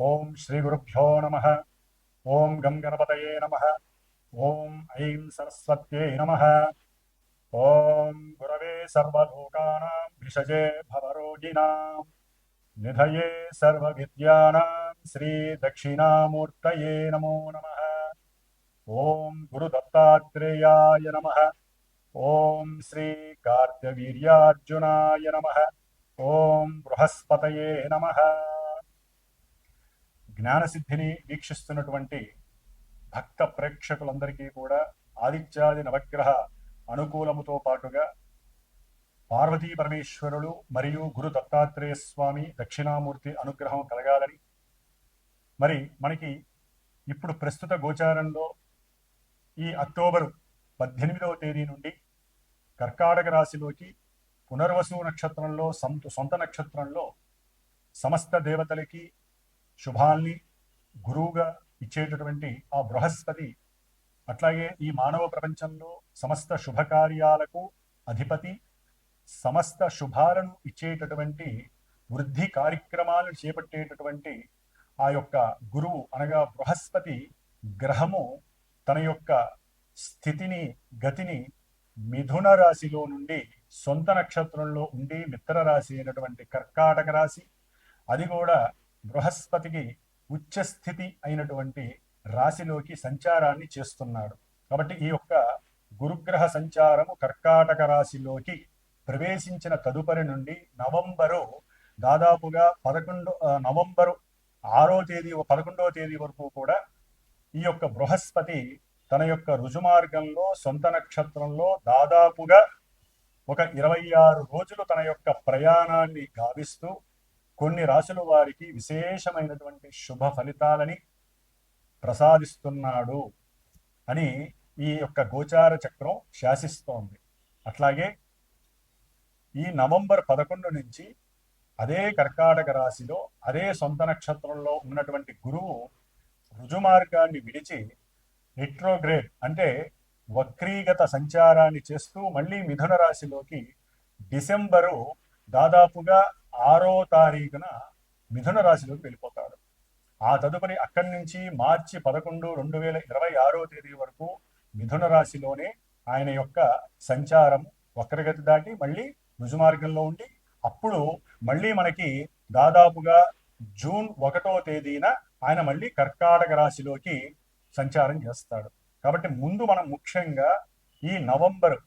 ఓం శ్రీ గురుభ్యో నమ ఓం గం గణపతయే నమ ఓం ఐం సరస్వత్యై నమ ఓం గురవే సర్వలోకానాం విషజే భవరోగిణాం నిధయే సర్వవిద్యానాం శ్రీ దక్షిణామూర్తయే నమో నమ ఓం గురుదత్తాత్రేయాయ నమ ఓం శ్రీ కార్తవీర్యార్జునాయ నమ ఓం బృహస్పతయే నమ జ్ఞానసిద్ధిని వీక్షిస్తున్నటువంటి భక్త ప్రేక్షకులందరికీ కూడా ఆదిత్యాది నవగ్రహ అనుకూలముతో పాటుగా పార్వతీ పరమేశ్వరులు మరియు గురు దత్తాత్రేయ స్వామి దక్షిణామూర్తి అనుగ్రహం కలగాలని. మరి మనకి ఇప్పుడు ప్రస్తుత గోచారంలో ఈ అక్టోబరు పద్దెనిమిదవ తేదీ నుండి కర్కాటక రాశిలోకి పునర్వసు నక్షత్రంలో సొంత నక్షత్రంలో సమస్త దేవతలకి శుభాల్ని గురువుగా ఇచ్చేటటువంటి ఆ బృహస్పతి అట్లాగే ఈ మానవ ప్రపంచంలో సమస్త శుభకార్యాలకు అధిపతి సమస్త శుభాలను ఇచ్చేటటువంటి వృద్ధి కార్యక్రమాలను చేపట్టేటటువంటి ఆ యొక్క గురువు అనగా బృహస్పతి గ్రహము తన యొక్క స్థితిని గతిని మిథున రాశిలో నుండి సొంత నక్షత్రంలో ఉండి మిత్ర రాశి అయినటువంటి కర్కాటక రాశి అది కూడా బృహస్పతికి ఉచ్చస్థితి అయినటువంటి రాశిలోకి సంచారాన్ని చేస్తున్నాడు. కాబట్టి ఈ యొక్క గురుగ్రహ సంచారము కర్కాటక రాశిలోకి ప్రవేశించిన తదుపరి నుండి నవంబరు దాదాపుగా పదకొండు నవంబరు ఆరో తేదీ పదకొండవ తేదీ వరకు కూడా ఈ యొక్క బృహస్పతి తన యొక్క రుజుమార్గంలో సొంత నక్షత్రంలో దాదాపుగా ఒక ఇరవై ఆరు రోజులు తన యొక్క ప్రయాణాన్ని గావిస్తూ కొన్ని రాశుల వారికి విశేషమైనటువంటి శుభ ఫలితాలని ప్రసాదిస్తున్నాడు అని ఈ యొక్క గోచార చక్రం శాసిస్తోంది. అట్లాగే ఈ నవంబర్ పదకొండు నుంచి అదే కర్కాటక రాశిలో అదే సొంత నక్షత్రంలో ఉన్నటువంటి గురువు రుజుమార్గాన్ని విడిచి రిట్రోగ్రేడ్ అంటే వక్రీగత సంచారాన్ని చేస్తూ మళ్ళీ మిథున రాశిలోకి డిసెంబరు దాదాపుగా ఆరో తారీఖున మిథున రాశిలోకి వెళ్ళిపోతాడు. ఆ తదుపరి అక్కడి నుంచి మార్చి పదకొండు రెండు వేల ఇరవై ఆరో తేదీ వరకు మిథున రాశిలోనే ఆయన యొక్క సంచారం వక్రగతి దాటి మళ్ళీ రుజుమార్గంలో ఉండి అప్పుడు మళ్ళీ మనకి దాదాపుగా జూన్ ఒకటో తేదీన ఆయన మళ్ళీ కర్కాటక రాశిలోకి సంచారం చేస్తాడు. కాబట్టి ముందు మనం ముఖ్యంగా ఈ నవంబర్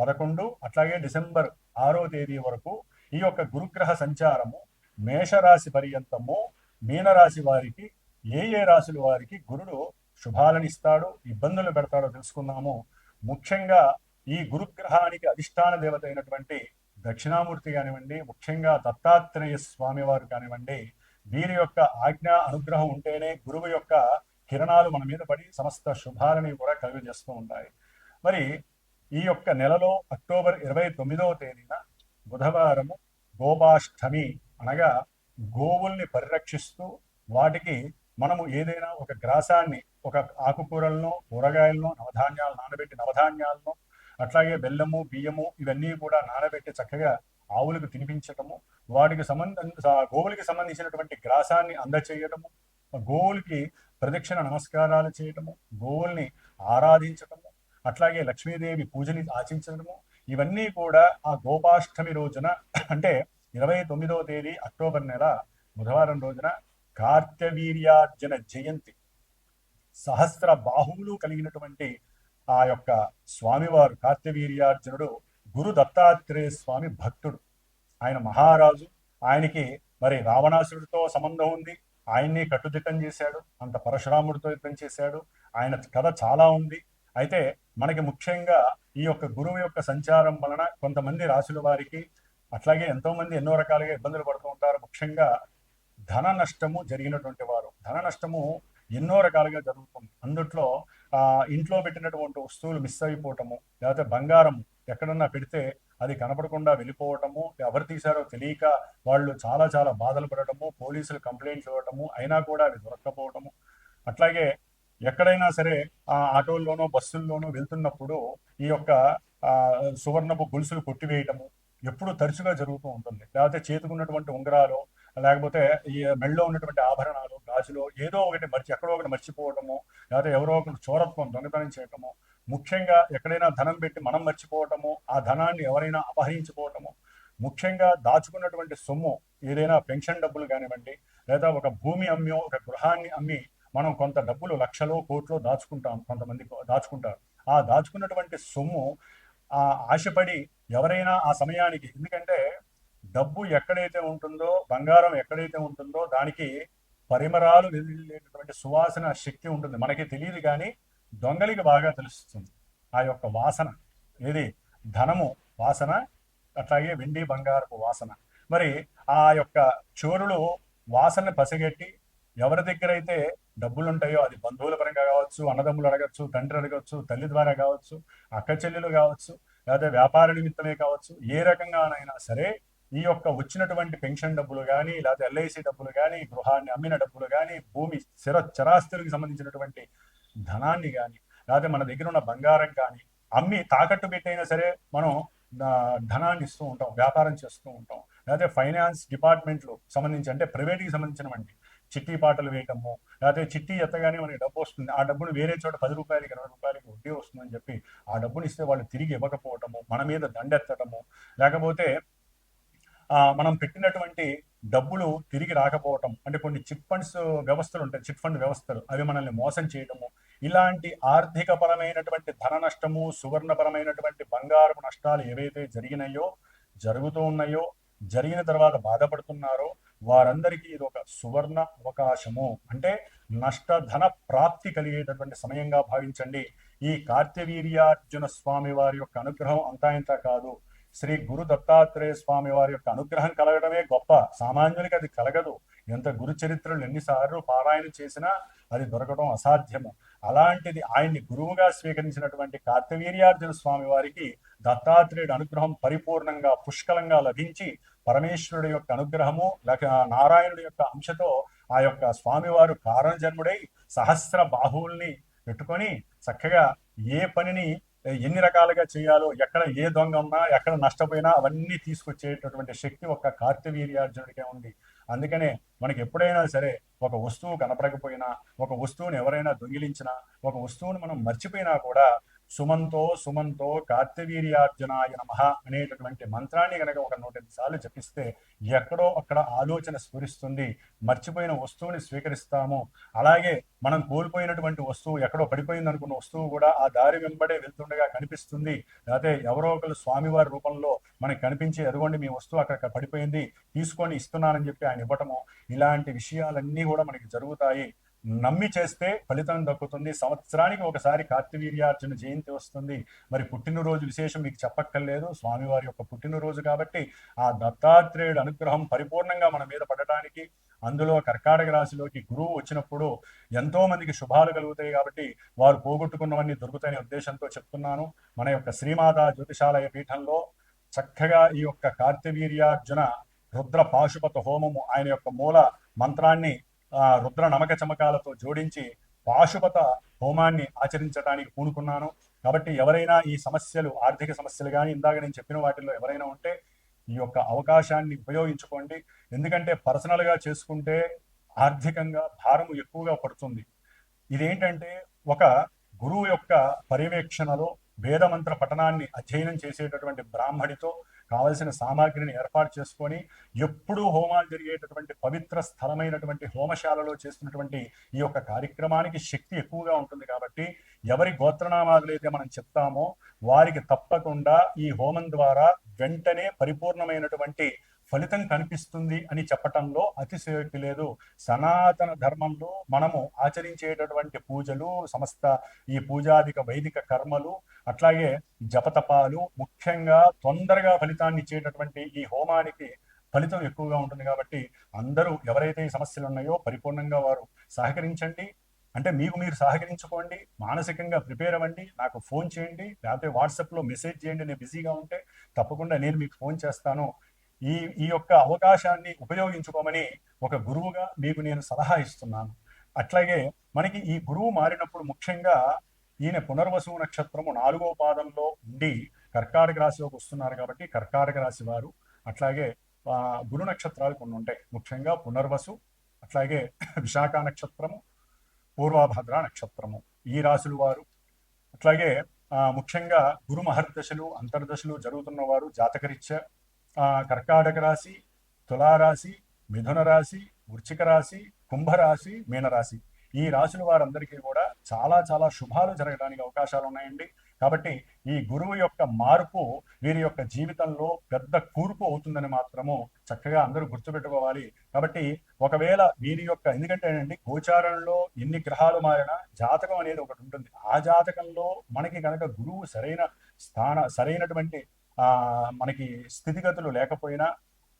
పదకొండు అట్లాగే డిసెంబర్ ఆరో తేదీ వరకు ఈ యొక్క గురుగ్రహ సంచారము మేషరాశి పర్యంతము మీనరాశి వారికి ఏ ఏ రాశుల వారికి గురుడు శుభాలను ఇస్తాడు ఇబ్బందులు పెడతాడో తెలుసుకుందాము. ముఖ్యంగా ఈ గురుగ్రహానికి అధిష్టాన దేవత అయినటువంటి దక్షిణామూర్తి కానివ్వండి ముఖ్యంగా దత్తాత్రేయ స్వామి వారు కానివ్వండి వీరి యొక్క ఆజ్ఞ అనుగ్రహం ఉంటేనే గురువు యొక్క కిరణాలు మన మీద పడి సమస్త శుభాలని కూడా కలుగజేస్తూ ఉంటాయి. మరి ఈ యొక్క నెలలో అక్టోబర్ ఇరవై తొమ్మిదవ తేదీన బుధవారము గోపాష్టమి అనగా గోవుల్ని పరిరక్షిస్తూ వాటికి మనము ఏదైనా ఒక గ్రాసాన్ని ఒక ఆకుకూరలను కూరగాయలను నవధాన్యాలు నానబెట్టి నవధాన్యాలను అట్లాగే బెల్లము బియ్యము ఇవన్నీ కూడా నానబెట్టి చక్కగా ఆవులకు తినిపించటము వాటికి సంబంధ గోవులకి సంబంధించినటువంటి గ్రాసాన్ని అందచేయటము గోవులకి ప్రదక్షిణ నమస్కారాలు చేయటము గోవుల్ని ఆరాధించటము అట్లాగే లక్ష్మీదేవి పూజని ఆచించడము ఇవన్నీ కూడా ఆ గోపాష్టమి రోజున అంటే ఇరవై తొమ్మిదవ తేదీ అక్టోబర్ నెల బుధవారం రోజున కార్తవీర్యార్జున జయంతి. సహస్ర బాహువులు కలిగినటువంటి ఆ యొక్క స్వామివారు కార్తవీర్యార్జునుడు గురు దత్తాత్రేయ స్వామి భక్తుడు. ఆయన మహారాజు. ఆయనకి మరి రావణాసురుడితో సంబంధం ఉంది. ఆయన్ని కట్టుదిట్టం చేశాడు. అంత పరశురాముడితో యుద్ధం చేశాడు. ఆయన కథ చాలా ఉంది. అయితే మనకి ముఖ్యంగా ఈ యొక్క గురువు యొక్క సంచారం వలన కొంతమంది రాశుల వారికి అట్లాగే ఎంతో మంది ఎన్నో రకాలుగా ఇబ్బందులు పడుతూ ఉంటారు. ముఖ్యంగా ధన నష్టము జరిగినటువంటి వారు. ధన నష్టము ఎన్నో రకాలుగా జరుగుతుంది. అందుట్లో ఇంట్లో పెట్టినటువంటి వస్తువులు మిస్ అయిపోవటము లేకపోతే బంగారం ఎక్కడన్నా పెడితే అది కనపడకుండా వెళ్ళిపోవటము ఎవరు తీశారో తెలియక వాళ్ళు చాలా చాలా బాధలు పడటము పోలీసులు కంప్లైంట్ ఇవ్వటము అయినా కూడా అవి దొరక్కపోవటము. అట్లాగే ఎక్కడైనా సరే ఆ ఆటోల్లోనో బస్సుల్లోనో వెళ్తున్నప్పుడు ఈ యొక్క సువర్ణపు గొలుసులు కొట్టివేయటము ఎప్పుడు తరచుగా జరుగుతూ ఉంటుంది. లేకపోతే చేతుకున్నటువంటి ఉంగరాలు లేకపోతే ఈ మెళ్ళలో ఉన్నటువంటి ఆభరణాలు గాజులో ఏదో ఒకటి మర్చి ఎక్కడో ఒకటి మర్చిపోవటము లేకపోతే ఎవరో ఒకరు చోరత్వం దొంగతనం చేయటము ముఖ్యంగా ఎక్కడైనా ధనం పెట్టి మనం మర్చిపోవటము ఆ ధనాన్ని ఎవరైనా అపహరించుకోవటము ముఖ్యంగా దాచుకున్నటువంటి సొమ్ము ఏదైనా పెన్షన్ డబ్బులు కానివ్వండి లేదా ఒక భూమి అమ్మి ఒక గృహాన్ని అమ్మి మనం కొంత డబ్బులు లక్షలో కోట్లో దాచుకుంటాం కొంతమంది దాచుకుంటారు. ఆ దాచుకున్నటువంటి సొమ్ము ఆ ఆశపడి ఎవరైనా ఆ సమయానికి ఎందుకంటే డబ్బు ఎక్కడైతే ఉంటుందో బంగారం ఎక్కడైతే ఉంటుందో దానికి పరిమరాలు వెళ్ళేటటువంటి సువాసన శక్తి ఉంటుంది. మనకి తెలియదు కానీ దొంగలికి బాగా తెలుస్తుంది. ఆ యొక్క వాసన ఏది? ధనము వాసన అట్లాగే వెండి బంగారపు వాసన. మరి ఆ యొక్క చోరులు వాసన పసిగట్టి ఎవరి దగ్గర అయితే డబ్బులు ఉంటాయో అది బంధువుల పరంగా కావచ్చు అన్నదమ్ములు అడగచ్చు తండ్రి అడగచ్చు తల్లి ద్వారా కావచ్చు అక్క చెల్లెలు కావచ్చు లేదా వ్యాపార నిమిత్తమే కావచ్చు ఏ రకంగానైనా సరే ఈ యొక్క వచ్చినటువంటి పెన్షన్ డబ్బులు కానీ లేదా ఎల్ఐసి డబ్బులు కానీ గృహాన్ని అమ్మిన డబ్బులు కానీ భూమి స్థిర చరాస్తులకు సంబంధించినటువంటి ధనాన్ని కానీ లేదా మన దగ్గర ఉన్న బంగారం కానీ అమ్మి తాకట్టు పెట్టైనా సరే మనం ధనాన్ని ఇస్తూ ఉంటాం వ్యాపారం చేస్తూ ఉంటాం. లేకపోతే ఫైనాన్స్ డిపార్ట్మెంట్లు సంబంధించి అంటే ప్రైవేట్కి సంబంధించినవంటి చిట్టి పాటలు వేయటము లేకపోతే చిట్టి ఎత్తగానే మనకి డబ్బు వస్తుంది. ఆ డబ్బును వేరే చోట పది రూపాయలకి ఇరవై రూపాయలకి వడ్డీ వస్తుందని చెప్పి ఆ డబ్బును ఇస్తే వాళ్ళు తిరిగి ఇవ్వకపోవటము మన మీద దండెత్తటము. లేకపోతే మనం పెట్టినటువంటి డబ్బులు తిరిగి రాకపోవటం. అంటే కొన్ని చిట్ ఫండ్స్ వ్యవస్థలు ఉంటాయి చిట్ ఫండ్ వ్యవస్థలు. అవి మనల్ని మోసం చేయటము. ఇలాంటి ఆర్థిక పరమైనటువంటి ధన నష్టము సువర్ణపరమైనటువంటి బంగారపు నష్టాలు ఏవైతే జరిగినాయో జరుగుతూ ఉన్నాయో జరిగిన తర్వాత బాధపడుతున్నారో వారందరికీ ఇది ఒక సువర్ణ అవకాశము. అంటే నష్టధన ప్రాప్తి కలిగేటటువంటి సమయంగా భావించండి. ఈ కార్తవీర్యార్జున స్వామి వారి యొక్క అనుగ్రహం అంతా ఇంత కాదు. శ్రీ గురు దత్తాత్రేయ స్వామి వారి యొక్క అనుగ్రహం కలగడమే గొప్ప. సామాన్యునికి అది కలగదు. ఎంత గురు చరిత్రలు ఎన్నిసార్లు పారాయణ చేసినా అది దొరకడం అసాధ్యము. అలాంటిది ఆయన్ని గురువుగా స్వీకరించినటువంటి కార్తవీర్యార్జున స్వామి వారికి దత్తాత్రేయుడు అనుగ్రహం పరిపూర్ణంగా పుష్కలంగా లభించి పరమేశ్వరుడు యొక్క అనుగ్రహము లేక నారాయణుడి యొక్క అంశతో ఆ యొక్క స్వామివారు కారణజన్ముడై సహస్ర బాహువుల్ని పెట్టుకొని చక్కగా ఏ పనిని ఎన్ని రకాలుగా చేయాలో ఎక్కడ ఏ దొంగ ఉన్నా ఎక్కడ నష్టపోయినా అవన్నీ తీసుకొచ్చేటటువంటి శక్తి ఒక కార్తవీర్యార్జునుడికే ఉంది. అందుకనే మనకి ఎప్పుడైనా సరే ఒక వస్తువు కనపడకపోయినా ఒక వస్తువుని ఎవరైనా దొంగిలించినా ఒక వస్తువును మనం మర్చిపోయినా కూడా సుమంతో సుమంతో కార్తవీర్యార్జునాయ నమ అనేటటువంటి మంత్రాన్ని కనుక ఒక నూట సార్లు జపిస్తే ఎక్కడో అక్కడ ఆలోచన స్ఫురిస్తుంది. మర్చిపోయిన వస్తువుని స్వీకరిస్తాము. అలాగే మనం కోల్పోయినటువంటి వస్తువు ఎక్కడో పడిపోయింది అనుకున్న వస్తువు కూడా ఆ దారి వెంబడే వెళ్తుండగా కనిపిస్తుంది. లేకపోతే ఎవరో ఒకరు స్వామివారి రూపంలో మనకి కనిపించి ఎదుగోండి మీ వస్తువు అక్కడ పడిపోయింది తీసుకొని ఇస్తున్నానని చెప్పి ఆయన ఇవ్వటము ఇలాంటి విషయాలన్నీ కూడా మనకి జరుగుతాయి. నమ్మి చేస్తే ఫలితం దక్కుతుంది. సంవత్సరానికి ఒకసారి కార్తివీర్యార్జున జయంతి వస్తుంది. మరి పుట్టినరోజు విశేషం మీకు చెప్పక్కర్లేదు. స్వామివారి యొక్క పుట్టినరోజు కాబట్టి ఆ దత్తాత్రేయుడు అనుగ్రహం పరిపూర్ణంగా మన మీద పడటానికి అందులో కర్కాటక రాశిలోకి గురువు వచ్చినప్పుడు ఎంతో మందికి శుభాలు కలుగుతాయి కాబట్టి వారు పోగొట్టుకున్నవన్నీ దొరుకుతాయనే ఉద్దేశంతో చెప్తున్నాను. మన యొక్క శ్రీమాత జ్యోతిషాలయ పీఠంలో చక్కగా ఈ యొక్క కార్తివీర్యార్జున రుద్ర పాశుపత హోమము ఆయన యొక్క మూల మంత్రాన్ని రుద్ర నమక చమకాలతో జోడించి పాశుపత హోమాన్ని ఆచరించడానికి పూనుకున్నాను. కాబట్టి ఎవరైనా ఈ సమస్యలు ఆర్థిక సమస్యలు కానీ ఇందాక నేను చెప్పిన వాటిల్లో ఎవరైనా ఉంటే ఈ యొక్క అవకాశాన్ని ఉపయోగించుకోండి. ఎందుకంటే పర్సనల్గా చేసుకుంటే ఆర్థికంగా భారము ఎక్కువగా పడుతుంది. ఇదేంటంటే ఒక గురువు యొక్క పర్యవేక్షణలో వేదమంత్ర పఠనాన్ని అధ్యయనం చేసేటటువంటి బ్రాహ్మడితో కావలసిన సామాగ్రిని ఏర్పాటు చేసుకొని ఎప్పుడూ హోమాలు జరిగేటటువంటి పవిత్ర స్థలమైనటువంటి హోమశాలలో చేస్తున్నటువంటి ఈ యొక్క కార్యక్రమానికి శక్తి ఎక్కువగా ఉంటుంది కాబట్టి ఎవరి గోత్రనామాదులు అయితే మనం చెప్తామో వారికి తప్పకుండా ఈ హోమం ద్వారా వెంటనే పరిపూర్ణమైనటువంటి ఫలితం కనిపిస్తుంది అని చెప్పటంలో అతిశయోక్తి లేదు. సనాతన ధర్మంలో మనము ఆచరించేటటువంటి పూజలు సమస్త ఈ పూజాదిక వైదిక కర్మలు అట్లాగే జపతపాలు ముఖ్యంగా తొందరగా ఫలితాన్ని ఇచ్చేటటువంటి ఈ హోమానికి ఫలితం ఎక్కువగా ఉంటుంది కాబట్టి అందరూ ఎవరైతే ఈ సమస్యలు ఉన్నాయో పరిపూర్ణంగా వారు సహకరించండి. అంటే మీకు మీరు సహకరించుకోండి మానసికంగా ప్రిపేర్ అవ్వండి నాకు ఫోన్ చేయండి లేకపోతే వాట్సాప్లో మెసేజ్ చేయండి నేను బిజీగా ఉంటే తప్పకుండా నేను మీకు ఫోన్ చేస్తాను. ఈ ఈ యొక్క అవకాశాన్ని ఉపయోగించుకోమని ఒక గురువుగా మీకు నేను సలహా ఇస్తున్నాను. అట్లాగే మనకి ఈ గురువు మారినప్పుడు ముఖ్యంగా ఈయన పునర్వసు నక్షత్రము నాలుగో పాదంలో ఉండి కర్కాటక రాశిలోకి వస్తున్నారు కాబట్టి కర్కాటక రాశి వారు అట్లాగే గురు నక్షత్రాలు కొన్ని ఉంటాయి. ముఖ్యంగా పునర్వసు అట్లాగే విశాఖ నక్షత్రము పూర్వభద్ర నక్షత్రము ఈ రాశులు వారు. అట్లాగే ముఖ్యంగా గురు మహర్దశలు అంతర్దశలు జరుగుతున్న వారు జాతకరీత్యా కర్కాటక రాశి తులారాశి మిథున రాశి వృచ్చిక రాశి కుంభరాశి మీనరాశి ఈ రాశుల వారందరికీ కూడా చాలా చాలా శుభాలు జరగడానికి అవకాశాలు ఉన్నాయండి. కాబట్టి ఈ గురువు యొక్క మార్పు వీరి యొక్క జీవితంలో పెద్ద కూర్పు అవుతుందని మాత్రము చక్కగా అందరూ గుర్తుపెట్టుకోవాలి. కాబట్టి ఒకవేళ వీరి యొక్క ఎందుకంటే అండి గోచారంలో ఎన్ని గ్రహాలు మారినా జాతకం అనేది ఒకటి ఉంటుంది. ఆ జాతకంలో మనకి కనుక గురువు సరైన స్థాన సరైనటువంటి మనకి స్థితిగతులు లేకపోయినా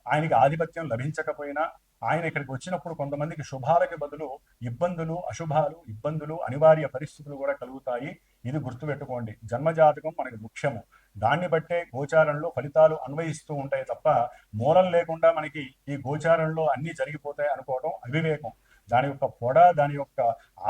ఆయనకి ఆధిపత్యం లభించకపోయినా ఆయన ఇక్కడికి వచ్చినప్పుడు కొంతమందికి శుభాలకి బదులు ఇబ్బందులు అశుభాలు ఇబ్బందులు అనివార్య పరిస్థితులు కూడా కలుగుతాయి. ఇది గుర్తుపెట్టుకోండి. జన్మజాతకం మనకి ముఖ్యము. దాన్ని బట్టే గోచారంలో ఫలితాలు అన్వయిస్తూ ఉంటాయి తప్ప మూలం లేకుండా మనకి ఈ గోచారంలో అన్ని జరిగిపోతాయి అనుకోవడం అవివేకం. దాని యొక్క పొడ దాని యొక్క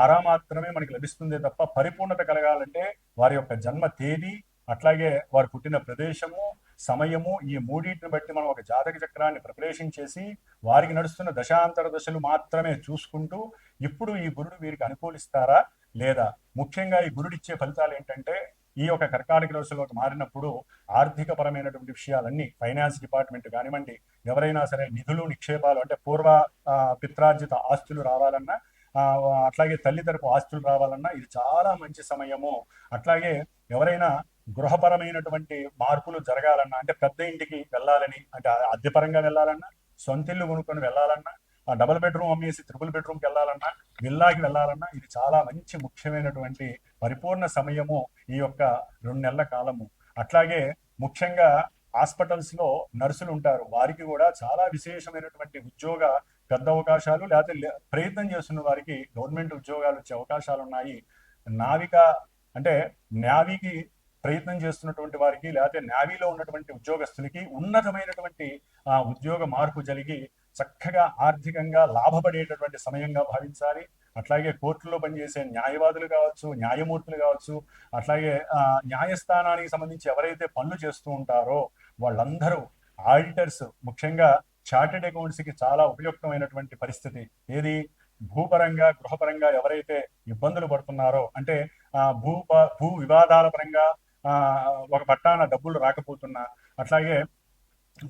ఆరా మాత్రమే మనకి లభిస్తుంది తప్ప పరిపూర్ణత కలగాలంటే వారి యొక్క జన్మ తేదీ అట్లాగే వారు పుట్టిన ప్రదేశము సమయము ఈ మూడింటిని బట్టి మనం ఒక జాతక చక్రాన్ని ప్రిపరేషన్ చేసి వారికి నడుస్తున్న దశాంతర దశలు మాత్రమే చూసుకుంటూ ఇప్పుడు ఈ గురుడు వీరికి అనుకూలిస్తారా లేదా? ముఖ్యంగా ఈ గురుడిచ్చే ఫలితాలు ఏంటంటే ఈ యొక్క కర్కాటక రాశిలోకి మారినప్పుడు ఆర్థిక పరమైనటువంటి విషయాలన్నీ ఫైనాన్స్ డిపార్ట్మెంట్ కానివ్వండి ఎవరైనా సరే నిధులు నిక్షేపాలు అంటే పూర్వ ఆ, పిత్రార్జిత ఆస్తులు రావాలన్నా అట్లాగే తల్లి తరపు ఆస్తులు రావాలన్నా ఇది చాలా మంచి సమయము. అట్లాగే ఎవరైనా గృహపరమైనటువంటి మార్పులు జరగాలన్నా అంటే పెద్ద ఇంటికి వెళ్ళాలని అంటే అద్దెపరంగా వెళ్ళాలన్నా సొంత ఇల్లు కొనుక్కొని వెళ్ళాలన్నా ఆ డబుల్ బెడ్రూమ్ అమ్మేసి త్రిపుల్ బెడ్రూమ్కి వెళ్ళాలన్నా విల్లాకి వెళ్ళాలన్నా ఇది చాలా మంచి ముఖ్యమైనటువంటి పరిపూర్ణ సమయము ఈ యొక్క రెండు నెలల కాలము. అట్లాగే ముఖ్యంగా హాస్పిటల్స్లో నర్సులు ఉంటారు. వారికి కూడా చాలా విశేషమైనటువంటి ఉద్యోగ పెద్ద అవకాశాలు లేకపోతే ప్రయత్నం చేస్తున్న వారికి గవర్నమెంట్ ఉద్యోగాలు వచ్చే అవకాశాలు ఉన్నాయి నావిక అంటే నావికి ప్రయత్నం చేస్తున్నటువంటి వారికి లేకపోతే నావీలో ఉన్నటువంటి ఉద్యోగస్తులకి ఉన్నతమైనటువంటి ఆ ఉద్యోగ మార్పు జరిగి చక్కగా ఆర్థికంగా లాభపడేటటువంటి సమయంగా భావించాలి. అట్లాగే కోర్టులో పనిచేసే న్యాయవాదులు కావచ్చు న్యాయమూర్తులు కావచ్చు అట్లాగే ఆ, న్యాయస్థానానికి సంబంధించి ఎవరైతే పనులు చేస్తూ ఉంటారో వాళ్ళందరూ ఆడిటర్స్ ముఖ్యంగా చార్టెడ్ అకౌంట్స్కి చాలా ఉపయుక్తమైనటువంటి పరిస్థితి. ఏది? భూపరంగా గృహపరంగా ఎవరైతే ఇబ్బందులు పడుతున్నారో అంటే భూ భూ వివాదాల పరంగా ఒక పట్టాన డబ్బులు రాకపోతున్నా అట్లాగే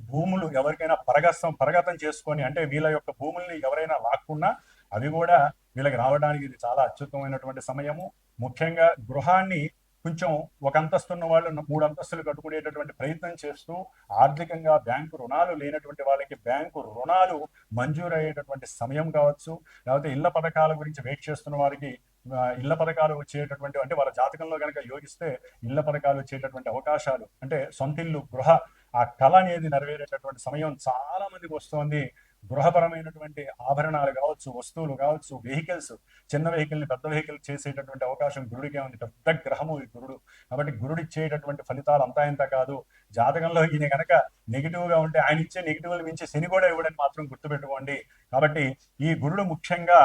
భూములు ఎవరికైనా పరగస్తం పరగతం చేసుకొని అంటే వీళ్ళ యొక్క భూముల్ని ఎవరైనా లాక్కున్నా అవి కూడా వీళ్ళకి రావడానికి ఇది చాలా అత్యుత్తమైనటువంటి సమయము. ముఖ్యంగా గృహాన్ని కొంచెం ఒక అంతస్తున్న వాళ్ళు మూడు అంతస్తులు కట్టుకునేటటువంటి ప్రయత్నం చేస్తూ ఆర్థికంగా బ్యాంకు రుణాలు లేనటువంటి వాళ్ళకి బ్యాంకు రుణాలు మంజూరు అయ్యేటటువంటి సమయం కావచ్చు లేకపోతే ఇళ్ళ పథకాల గురించి వెయిట్ చేస్తున్న వారికి ఇళ్ళ పథకాలు వచ్చేటటువంటి అంటే వాళ్ళ జాతకంలో కనుక యోగిస్తే ఇళ్ళ పథకాలు వచ్చేటటువంటి అవకాశాలు అంటే సొంతిల్లు గృహ ఆ కళ అనేది నెరవేరేటటువంటి సమయం చాలా మందికి వస్తోంది. గృహపరమైనటువంటి ఆభరణాలు కావచ్చు వస్తువులు కావచ్చు వెహికల్స్ చిన్న వెహికల్ని పెద్ద వెహికల్ చేసేటటువంటి అవకాశం గురుడికే ఉంది. పెద్ద గ్రహము ఈ గురుడు. కాబట్టి గురుడు ఇచ్చేటటువంటి ఫలితాలు అంతా ఇంత కాదు. జాతకంలో ఈయన కనుక నెగిటివ్గా ఉంటే ఆయన ఇచ్చే నెగిటివ్లు మించి శని కూడా ఇవ్వడని మాత్రం గుర్తుపెట్టుకోండి. కాబట్టి ఈ గురుడు ముఖ్యంగా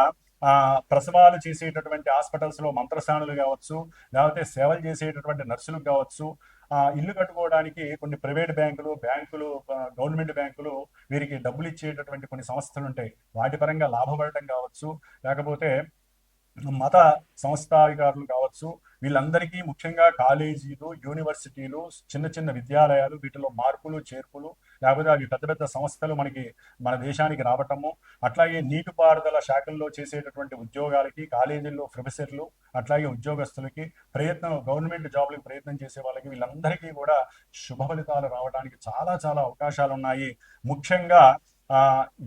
ప్రసవాలు చేసేటటువంటి హాస్పిటల్స్లో మంత్రస్థానులు కావచ్చు లేకపోతే సేవలు చేసేటటువంటి నర్సులు కావచ్చు ఆ ఇల్లు కట్టుకోవడానికి కొన్ని ప్రైవేట్ బ్యాంకులు బ్యాంకులు గవర్నమెంట్ బ్యాంకులు వీరికి డబ్బులు ఇచ్చేటటువంటి కొన్ని సంస్థలు ఉంటాయి. వాటి పరంగా లాభపడటం కావచ్చు లేకపోతే మత సంస్థాధికారులు కావచ్చు వీళ్ళందరికీ ముఖ్యంగా కాలేజీలు యూనివర్సిటీలు చిన్న చిన్న విద్యాలయాలు వీటిలో మార్పులు చేర్పులు లేకపోతే అవి పెద్ద పెద్ద సంస్థలు మనకి మన దేశానికి రావటము అట్లాగే నీటిపారుదల శాఖల్లో చేసేటటువంటి ఉద్యోగాలకి కాలేజీల్లో ప్రొఫెసర్లు అట్లాగే ఉద్యోగస్తులకి ప్రయత్నం గవర్నమెంట్ జాబ్లకు ప్రయత్నం చేసే వాళ్ళకి వీళ్ళందరికీ కూడా శుభ ఫలితాలు రావడానికి చాలా చాలా అవకాశాలు ఉన్నాయి ముఖ్యంగా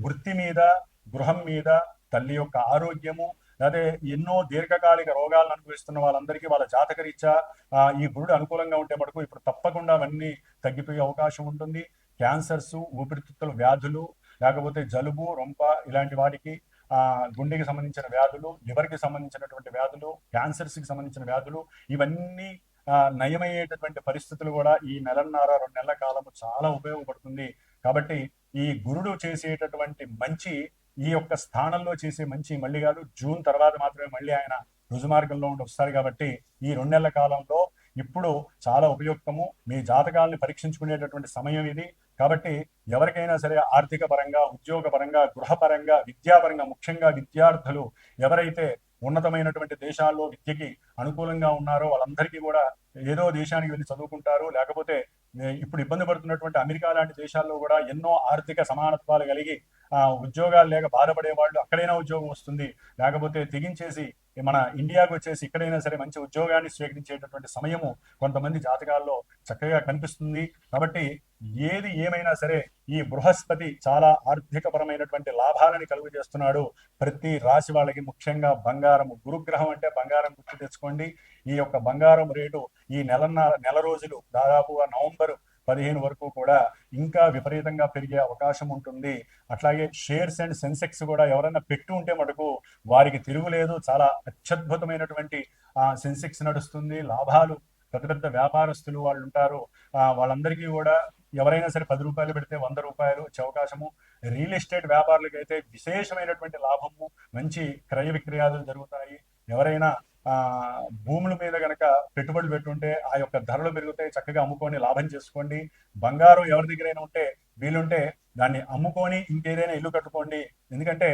వృత్తి మీద గృహం మీద తల్లి యొక్క ఆరోగ్యము అదే ఎన్నో దీర్ఘకాలిక రోగాలను అనుభవిస్తున్న వాళ్ళందరికీ వాళ్ళ జాతకరీత్యా ఈ గురుడు అనుకూలంగా ఉంటే మటుకు ఇప్పుడు తప్పకుండా అవన్నీ తగ్గిపోయే అవకాశం ఉంటుంది. క్యాన్సర్స్ ఊపిరితిత్తుల వ్యాధులు లేకపోతే జలుబు రొంప ఇలాంటి వాటికి ఆ గుండెకి సంబంధించిన వ్యాధులు లివర్కి సంబంధించినటువంటి వ్యాధులు క్యాన్సర్స్కి సంబంధించిన వ్యాధులు ఇవన్నీ నయమయ్యేటటువంటి పరిస్థితులు కూడా ఈ నెలన్నర రెండు నెలల కాలము చాలా ఉపయోగపడుతుంది. కాబట్టి ఈ గురుడు చేసేటటువంటి మంచి ఈ యొక్క స్థానంలో చేసే మంచి మళ్ళీ జూన్ తర్వాత మాత్రమే మళ్ళీ ఆయన రుజుమార్గంలో ఉండి వస్తారు కాబట్టి ఈ రెండు నెలల కాలంలో ఇప్పుడు చాలా ఉపయుక్తము. మీ జాతకాలను పరీక్షించుకునేటటువంటి సమయం ఇది. కాబట్టి ఎవరికైనా సరే ఆర్థిక పరంగా ఉద్యోగ పరంగా గృహపరంగా విద్యాపరంగా ముఖ్యంగా విద్యార్థులు ఎవరైతే ఉన్నతమైనటువంటి దేశాల్లో విద్యకి అనుకూలంగా ఉన్నారో వాళ్ళందరికీ కూడా ఏదో దేశానికి వెళ్ళి చదువుకుంటారు లేకపోతే ఇప్పుడు ఇబ్బంది పడుతున్నటువంటి అమెరికా లాంటి దేశాల్లో కూడా ఎన్నో ఆర్థిక సమానత్వాలు కలిగి ఉద్యోగాలు లేక బాధపడే వాళ్ళు అక్కడైనా ఉద్యోగం వస్తుంది. లేకపోతే తెగించేసి మన ఇండియాకు వచ్చేసి ఇక్కడైనా సరే మంచి ఉద్యోగాన్ని స్వీకరించేటటువంటి సమయము కొంతమంది జాతకాల్లో చక్కగా కనిపిస్తుంది. కాబట్టి ఏది ఏమైనా సరే ఈ బృహస్పతి చాలా ఆర్థికపరమైనటువంటి లాభాలని కలుగు చేస్తున్నాడు. ప్రతి రాశి వాళ్ళకి ముఖ్యంగా బంగారం గురుగ్రహం అంటే బంగారం గుర్తు తెచ్చుకోండి. ఈ యొక్క బంగారం రేటు ఈ నెలన్నర నెల రోజులు దాదాపుగా నవంబర్ పదిహేను వరకు కూడా ఇంకా విపరీతంగా పెరిగే అవకాశం ఉంటుంది. అట్లాగే షేర్స్ అండ్ సెన్సెక్స్ కూడా ఎవరైనా పెట్టు ఉంటే మటుకు వారికి తిరుగులేదు చాలా అత్యద్భుతమైనటువంటి సెన్సెక్స్ నడుస్తుంది. లాభాలు పెద్ద పెద్ద వ్యాపారస్తులు వాళ్ళు ఉంటారు. వాళ్ళందరికీ కూడా ఎవరైనా సరే పది రూపాయలు పెడితే వంద రూపాయలు వచ్చే అవకాశము. రియల్ ఎస్టేట్ వ్యాపారులకు అయితే విశేషమైనటువంటి లాభము. మంచి క్రయ విక్రయాలు జరుగుతాయి. ఎవరైనా భూముల మీద గనక పెట్టుబడులు పెట్టుంటే ఆ యొక్క ధరలు పెరుగుతాయి చక్కగా అమ్ముకొని లాభం చేసుకోండి. బంగారం ఎవరి దగ్గరైనా ఉంటే వీలుంటే దాన్ని అమ్ముకొని ఇంకేదైనా ఇల్లు కట్టుకోండి. ఎందుకంటే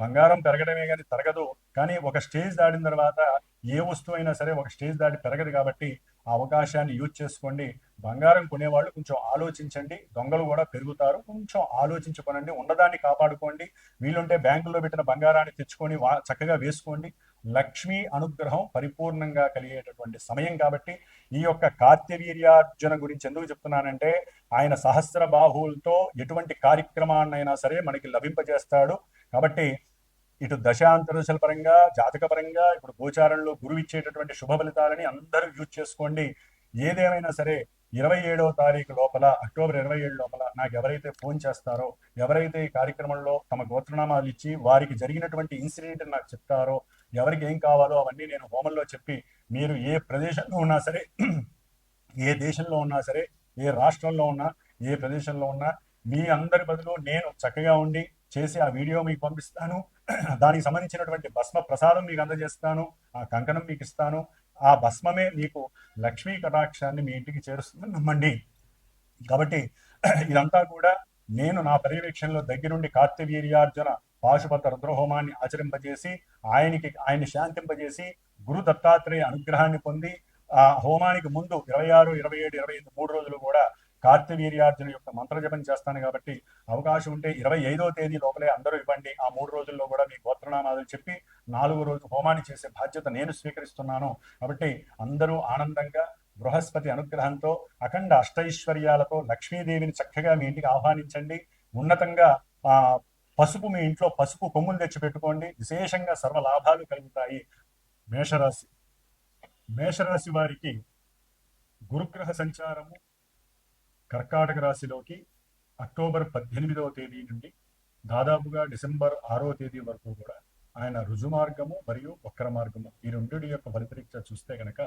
బంగారం పెరగడమే కానీ తరగదు. కానీ ఒక స్టేజ్ దాటిన తర్వాత ఏ వస్తువు అయినా సరే ఒక స్టేజ్ దాటి పెరగదు కాబట్టి ఆ అవకాశాన్ని యూజ్ చేసుకోండి. బంగారం కొనేవాళ్ళు కొంచెం ఆలోచించండి. దొంగలు కూడా పెరుగుతారు. కొంచెం ఆలోచించుకోనండి. ఉన్నదాన్ని కాపాడుకోండి. వీలుంటే బ్యాంకులో పెట్టిన బంగారాన్ని తెచ్చుకొని చక్కగా వేసుకోండి. లక్ష్మీ అనుగ్రహం పరిపూర్ణంగా కలిగేటటువంటి సమయం కాబట్టి ఈ యొక్క కార్తవీర్యార్జున గురించి ఎందుకు చెప్తున్నానంటే ఆయన సహస్ర బాహువులతో ఎటువంటి కార్యక్రమాన్నైనా సరే మనకి లభింపజేస్తాడు. కాబట్టి ఇటు దశాంతరశల పరంగా జాతక పరంగా ఇప్పుడు గోచారంలో గురువు ఇచ్చేటటువంటి శుభ ఫలితాలని అందరూ యూజ్ చేసుకోండి. ఏదేమైనా సరే ఇరవై ఏడవ తారీఖు లోపల అక్టోబర్ ఇరవై ఏడు లోపల నాకు ఎవరైతే ఫోన్ చేస్తారో ఎవరైతే ఈ కార్యక్రమంలో తమ గోత్రనామాలు ఇచ్చి వారికి జరిగినటువంటి ఇన్సిడెంట్ నాకు చెప్తారో ఎవరికి ఏం కావాలో అవన్నీ నేను హోమంలో చెప్పి మీరు ఏ ప్రదేశంలో ఉన్నా సరే ఏ దేశంలో ఉన్నా సరే ఏ రాష్ట్రంలో ఉన్నా ఏ ప్రదేశంలో ఉన్నా మీ అందరి బదులు నేను చక్కగా ఉండి చేసి ఆ వీడియో మీకు పంపిస్తాను. దానికి సంబంధించినటువంటి భస్మ ప్రసాదం మీకు అందజేస్తాను. ఆ కంకణం మీకు ఇస్తాను. ఆ భస్మమే మీకు లక్ష్మీ కటాక్షాన్ని మీ ఇంటికి చేరుస్తుందని నమ్మండి. కాబట్టి ఇదంతా కూడా నేను నా పర్యవేక్షణలో దగ్గరుండి కార్తవీర్యార్జున పాశుపత రుద్రహోమాన్ని ఆచరింపజేసి ఆయనకి ఆయన్ని శాంతింపజేసి గురు దత్తాత్రేయ అనుగ్రహాన్ని పొంది ఆ హోమానికి ముందు ఇరవై ఆరు ఇరవై ఏడు ఇరవై ఎనిమిది మూడు రోజులు కూడా కార్తవీర్యార్జున యొక్క మంత్రజపం చేస్తాను కాబట్టి అవకాశం ఉంటే ఇరవై ఐదో తేదీ లోపలే అందరూ ఇవ్వండి. ఆ మూడు రోజుల్లో కూడా మీ గోత్రనామాలు చెప్పి నాలుగు రోజు హోమాన్ని చేసే బాధ్యత నేను స్వీకరిస్తున్నాను. కాబట్టి అందరూ ఆనందంగా బృహస్పతి అనుగ్రహంతో అఖండ అష్టైశ్వర్యాలతో లక్ష్మీదేవిని చక్కగా మీ ఇంటికి ఆహ్వానించండి. ఉన్నతంగా పసుపు మీ ఇంట్లో పసుపు కొమ్ములు తెచ్చి పెట్టుకోండి. విశేషంగా సర్వ లాభాలు కలుగుతాయి. మేషరాశి మేషరాశి వారికి గురుగ్రహ సంచారము కర్కాటక రాశిలోకి అక్టోబర్ పద్దెనిమిదవ తేదీ నుండి దాదాపుగా డిసెంబర్ ఆరో తేదీ వరకు కూడా ఆయన రుజుమార్గము మరియు వక్ర మార్గము ఈ రెండు యొక్క ఫలితరీక్ష చూస్తే కనుక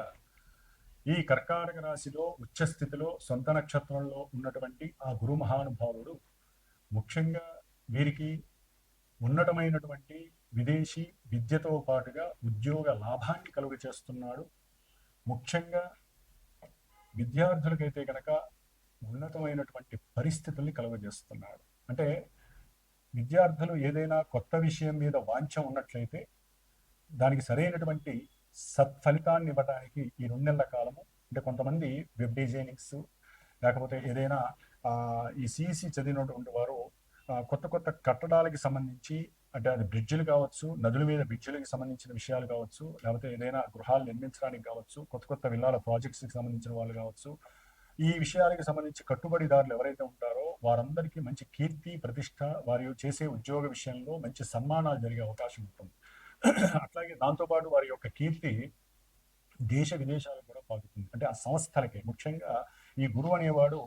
ఈ కర్కాటక రాశిలో ఉచ్చస్థితిలో సొంత నక్షత్రంలో ఉన్నటువంటి ఆ గురు మహానుభావుడు ముఖ్యంగా వీరికి ఉన్నతమైనటువంటి విదేశీ విద్యతో పాటుగా ఉద్యోగ లాభాన్ని కలుగ చేస్తున్నాడు ముఖ్యంగా విద్యార్థులకైతే కనుక ఉన్నతమైనటువంటి పరిస్థితుల్ని కలుగజేస్తున్నాడు. అంటే విద్యార్థులు ఏదైనా కొత్త విషయం మీద వాంఛ ఉన్నట్లయితే దానికి సరైనటువంటి సత్ఫలితాన్ని ఇవ్వడానికి ఈ రెండు నెలల కాలము అంటే కొంతమంది వెబ్ డిజైనింగ్స్ లేకపోతే ఏదైనా ఈ సిఈసి చదివినటువంటి వారు కొత్త కొత్త కట్టడాలకి సంబంధించి అంటే అది బ్రిడ్జిలు కావచ్చు నదుల మీద బ్రిడ్జిలకు సంబంధించిన విషయాలు కావచ్చు లేకపోతే ఏదైనా గృహాలు నిర్మించడానికి కావచ్చు కొత్త కొత్త విల్లాల ప్రాజెక్ట్స్కి సంబంధించిన వాళ్ళు కావచ్చు ఈ విషయాలకు సంబంధించి కట్టుబడిదారులు ఎవరైతే ఉంటారో వారందరికీ మంచి కీర్తి ప్రతిష్ట వారు చేసే ఉద్యోగ విషయంలో మంచి సన్మానాలు జరిగే అవకాశం ఉంటుంది. అట్లాగే దాంతోపాటు వారి యొక్క కీర్తి దేశ విదేశాలకు కూడా పాకుతుంది. అంటే ఆ సంస్థలకి. ముఖ్యంగా ఈ గురువు అనేవాడు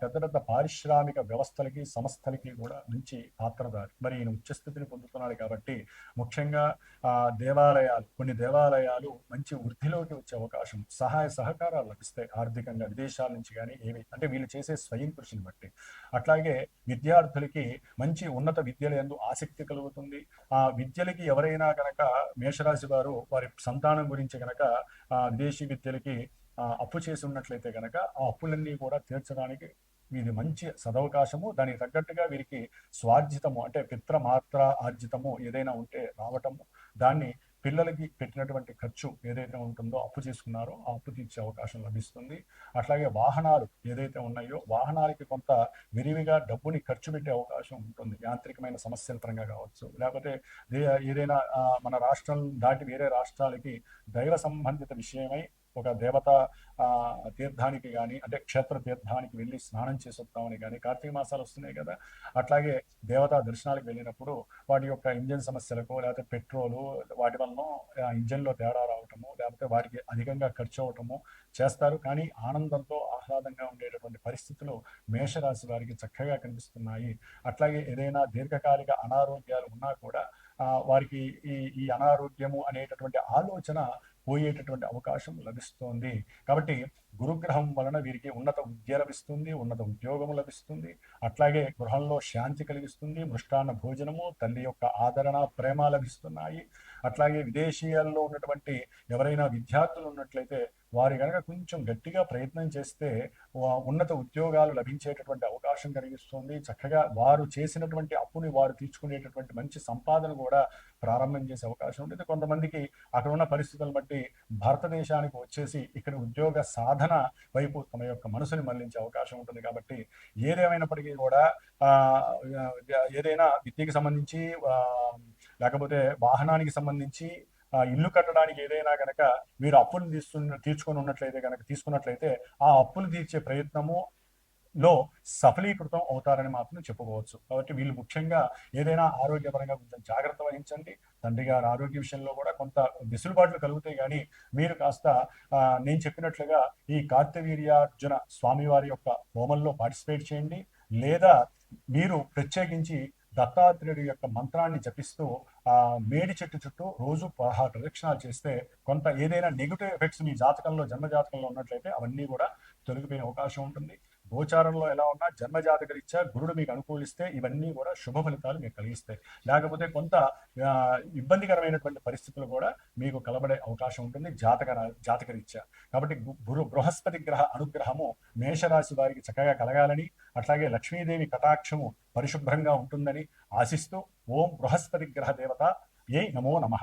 పెద్ద పెద్ద పారిశ్రామిక వ్యవస్థలకి సంస్థలకి కూడా మంచి పాత్రదారి మరి ఈయన ఉచ్చస్థితిని పొందుతున్నాడు కాబట్టి ముఖ్యంగా ఆ దేవాలయాలు కొన్ని దేవాలయాలు మంచి వృద్ధిలోకి వచ్చే అవకాశం సహాయ సహకారాలు లభిస్తాయి ఆర్థికంగా విదేశాల నుంచి కానీ ఏవి అంటే వీళ్ళు చేసే స్వయం కృషిని బట్టి. అట్లాగే విద్యార్థులకి మంచి ఉన్నత విద్యల ఎందు ఆసక్తి కలుగుతుంది. ఆ విద్యలకి ఎవరైనా కనుక మేషరాశి వారు వారి సంతానం గురించి కనుక విదేశీ విద్యలకి అప్పు చేసి ఉన్నట్లయితే కనుక ఆ అప్పులన్నీ కూడా తీర్చడానికి ఇది మంచి సదవకాశము దానికి తగ్గట్టుగా వీరికి స్వార్జితము అంటే పిత్రమాత్ర ఆర్జితము ఏదైనా ఉంటే రావటము దాన్ని పిల్లలకి పెట్టినటువంటి ఖర్చు ఏదైతే ఉంటుందో అప్పు చేసుకున్నారో ఆ అప్పు తీర్చే అవకాశం లభిస్తుంది. అట్లాగే వాహనాలు ఏదైతే ఉన్నాయో వాహనాలకి కొంత విరివిగా డబ్బుని ఖర్చు పెట్టే అవకాశం ఉంటుంది. యాంత్రికమైన సమస్యల పరంగా కావచ్చు లేకపోతే ఏదైనా మన రాష్ట్రం దాటి వేరే రాష్ట్రాలకి దైవ సంబంధిత విషయమై ఒక దేవత తీర్థానికి కానీ అంటే క్షేత్ర తీర్థానికి వెళ్ళి స్నానం చేసి వస్తామని కానీ కార్తీక మాసాలు వస్తున్నాయి కదా అట్లాగే దేవతా దర్శనాలకు వెళ్ళినప్పుడు వాటి యొక్క ఇంజన్ సమస్యలకు లేకపోతే పెట్రోలు వాటి వలన ఇంజన్లో తేడా రావటము లేకపోతే వాటికి అధికంగా ఖర్చు అవటము చేస్తారు. కానీ ఆనందంతో ఆహ్లాదంగా ఉండేటటువంటి పరిస్థితులు మేషరాశి వారికి చక్కగా కనిపిస్తున్నాయి. అట్లాగే ఏదైనా దీర్ఘకాలిక అనారోగ్యాలు ఉన్నా కూడా వారికి ఈ ఈ అనారోగ్యము అనేటటువంటి ఆలోచన పోయేటటువంటి అవకాశం లభిస్తోంది. కాబట్టి గురుగ్రహం వలన వీరికి ఉన్నత విద్య లభిస్తుంది ఉన్నత ఉద్యోగం లభిస్తుంది. అట్లాగే గృహంలో శాంతి కలిగిస్తుంది మృష్టాన్న భోజనము తల్లి యొక్క ఆదరణ ప్రేమ లభిస్తున్నాయి. అట్లాగే విదేశీయాల్లో ఉన్నటువంటి ఎవరైనా విద్యార్థులు ఉన్నట్లయితే వారి కనుక కొంచెం గట్టిగా ప్రయత్నం చేస్తే ఉన్నత ఉద్యోగాలు లభించేటటువంటి అవకాశం కలిగిస్తుంది. చక్కగా వారు చేసినటువంటి అప్పుని వారు తీర్చుకునేటటువంటి మంచి సంపాదన కూడా ప్రారంభం చేసే అవకాశం ఉంటుంది. కొంతమందికి అక్కడ ఉన్న పరిస్థితులను బట్టి భారతదేశానికి వచ్చేసి ఇక్కడ ఉద్యోగ సాధన వైపు తమ యొక్క మనసుని మళ్ళించే అవకాశం ఉంటుంది. కాబట్టి ఏదేమైనప్పటికీ కూడా ఏదైనా విద్యకి సంబంధించి లేకపోతే వాహనానికి సంబంధించి ఇల్లు కట్టడానికి ఏదైనా కనుక మీరు అప్పులు తీస్తున్న తీర్చుకొని ఉన్నట్లయితే కనుక తీసుకున్నట్లయితే ఆ అప్పులు తీర్చే ప్రయత్నము లో సఫలీకృతం అవుతారని మాత్రం చెప్పుకోవచ్చు. కాబట్టి వీళ్ళు ముఖ్యంగా ఏదైనా ఆరోగ్యపరంగా కొంచెం జాగ్రత్త వహించండి. తండ్రి గారి ఆరోగ్య విషయంలో కూడా కొంత వెసులుబాట్లు కలుగుతాయి. కానీ మీరు కాస్త నేను చెప్పినట్లుగా ఈ కార్తవీర్యార్జున స్వామివారి యొక్క హోమంలో పార్టిసిపేట్ చేయండి. లేదా మీరు ప్రత్యేకించి దత్తాత్రేయుడు యొక్క మంత్రాన్ని జపిస్తూ ఆ మేడి చెట్టు చుట్టూ రోజు పదహారు ప్రదక్షిణాలు చేస్తే కొంత ఏదైనా నెగిటివ్ ఎఫెక్ట్స్ మీ జాతకంలో జన్మ జాతకంలో ఉన్నట్లయితే అవన్నీ కూడా తొలగిపోయే అవకాశం ఉంటుంది. గోచారంలో ఎలా ఉన్నా జన్మజాతక రీత్యా గురుడు మీకు అనుకూలిస్తే ఇవన్నీ కూడా శుభ ఫలితాలు మీకు కలిగిస్తాయి. లేకపోతే కొంత ఇబ్బందికరమైనటువంటి పరిస్థితులు కూడా మీకు కలబడే అవకాశం ఉంటుంది జాతక జాతక రీత్యా కాబట్టి గురు బృహస్పతి గ్రహ అనుగ్రహము మేషరాశి వారికి చక్కగా కలగాలని అట్లాగే లక్ష్మీదేవి కటాక్షము పరిశుభ్రంగా ఉంటుందని ఆశిస్తూ ఓం బృహస్పతి గ్రహ దేవత ఏ నమో నమ.